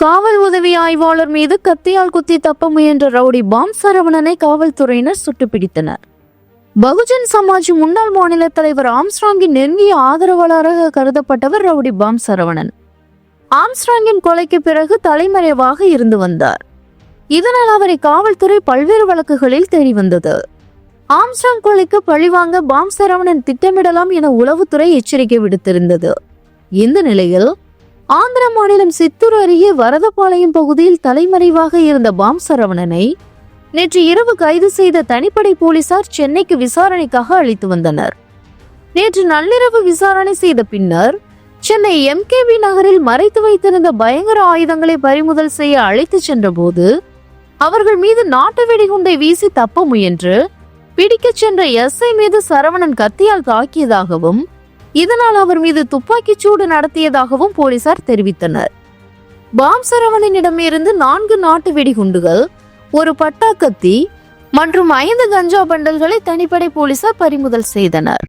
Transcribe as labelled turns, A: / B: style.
A: காவல் உதவி ஆய்வாளர் மீது கத்தியால் குத்தி தப்ப முயன்ற ரவுடி பாம் சரவணனை காவல்துறையினர் சுட்டுப்பிடித்தனர். பகுஜன் சமாஜ் முன்னாள் மாநில தலைவர் ஆம்ஸ்ட்ராங்கின் நெருங்கிய ஆதரவாளராக கருதப்பட்டவர் ரவுடி பாம் சரவணன். ஆம்ஸ்ட்ராங்கின் கொலைக்கு பிறகு தலைமறைவாக இருந்து வந்தார். இதனால் அவரை காவல்துறை பல்வேறு வழக்குகளில் தேடி வந்தது. ஆம்ஸ்ட்ராங் கொலைக்கு பழிவாங்க பாம் சரவணன் திட்டமிடலாம் என உளவுத்துறை எச்சரிக்கை விடுத்திருந்தது. இந்த நிலையில் ஆந்திர மாநிலம் சித்தூர் அருகே வரதபாளையம் பகுதியில் தலைமறைவாக இருந்த பாம் சரவணனை நேற்று இரவு கைது செய்த தனிப்படை போலீசார் சென்னைக்கு விசாரணைக்காக அழைத்து வந்தனர். நேற்று நள்ளிரவு விசாரணை செய்த பின்னர் சென்னை எம்கேபி நகரில் மறைத்து வைத்திருந்த பயங்கர ஆயுதங்களை பறிமுதல் செய்ய அழைத்துச் சென்றபோது அவர்கள் மீது நாட்டு வெடிகுண்டை வீசி தப்ப முயன்று பிடிக்கச் சென்ற எஸ்ஐ மீது சரவணன் கத்தியால் தாக்கியதாகவும் இதனால் அவர் மீது துப்பாக்கிச் சூடு நடத்தியதாகவும் போலீசார் தெரிவித்தனர். பாம் சரவணனிடமிருந்து நான்கு நாட்டு வெடிகுண்டுகள் ஒரு பட்டாக்கத்தி மற்றும் ஐந்து கஞ்சா பண்டல்களை தனிப்படை போலீசார் பறிமுதல் செய்தனர்.